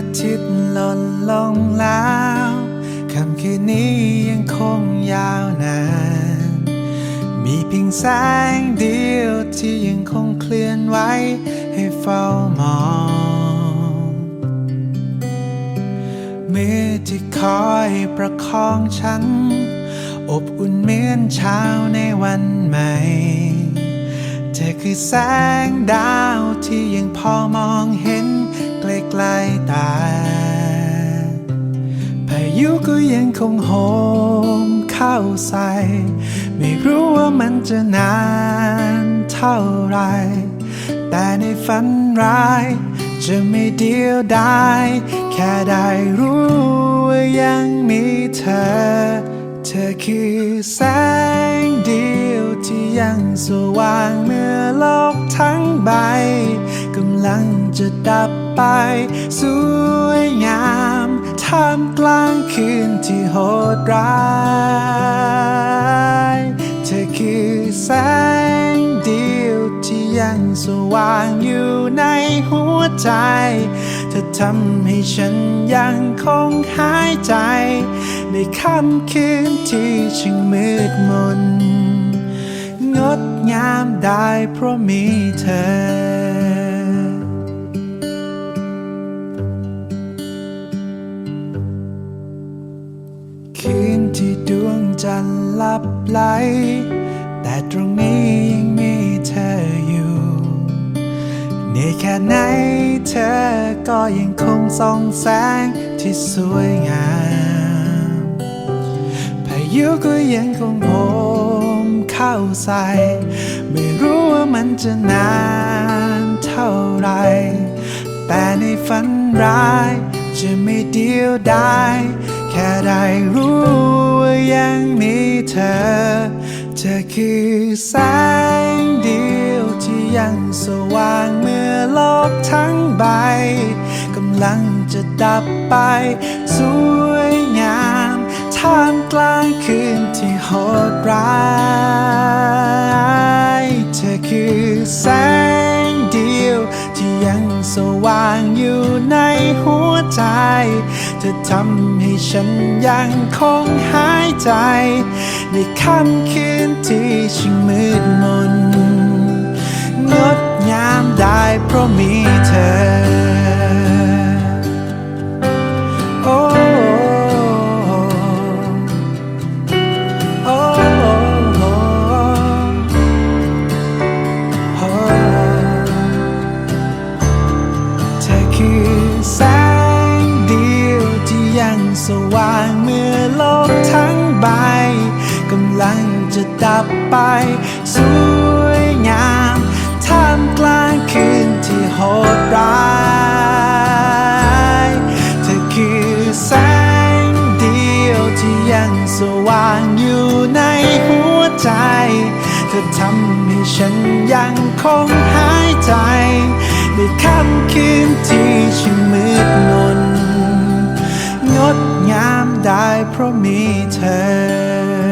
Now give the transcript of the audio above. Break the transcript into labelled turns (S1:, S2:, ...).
S1: อาทิตย์หล่นลงแล้วคำคืนนี้ยังคงยาวนาน มีเพียงแสงเดียวที่ยังคงเคลื่อนไหวให้เฝ้ามองมือที่คอยประคองฉัน อบอุ่นเหมือนเช้าในวันใหม่เธอคือแสงดาวที่ยังพอมองเห็น พายุก็ยังคงโหมเข้าใส่ ไม่รู้ว่ามันจะนานเท่าไร แต่ในฝันร้าย จะไม่เดียวดายแค่ได้รู้ว่ายังมีเธอ เธอคือแสงเดียวที่ยังสว่างเมื่อโลกทั้งใบกำลังจะดับไป สวยงาม ท่ามกลางคืนที่โหดร้ายเธอคือแสงเดียวที่ยังสว่างอยู่ในหัวใจ เธอทำให้ฉันยังคงหายใจ ในค่ำคืนที่ช่างมืดมน งดงามได้เพราะมีเธอ คืนที่ดวงจันทร์ลับไหล แต่ตรงนี้ยังมีเธออยู่เหนื่อยแค่ไหนเธอก็ยังคงส่องแสงที่สวยงามพายุก็ยังคงโหมเข้าใส่ ไม่รู้ว่ามันจะนานเท่าไร แต่ในฝันร้ายจะไม่เดียวดาย เธอคือแสงเดียวที่ยังสว่างเมื่อโลกทั้งใบกำลังจะดับไป สวยงามท่ามกลางคืนที่โหดร้าย เธอคือแสงเดียวที่ยังสว่างอยู่ในหัวใจ เธอทำให้ฉันยังคงหายใจ ในค่ำคืนที่ช่างมืดมน งดงามได้เพราะมีเธอโอ้โอ้โอ้เธอคือแสว่างเมื่อโลกทั้งใบ จะดับไป สวยงามท่ามกลางคืนที่โหดร้ายเธอคือแสงเดียวที่ยังสว่างอยู่ในหัวใจ เธอทำให้ฉันยังคงหายใจ ในค่ำคืนที่ช่างมืดมนงดงามได้เพราะมีเธอ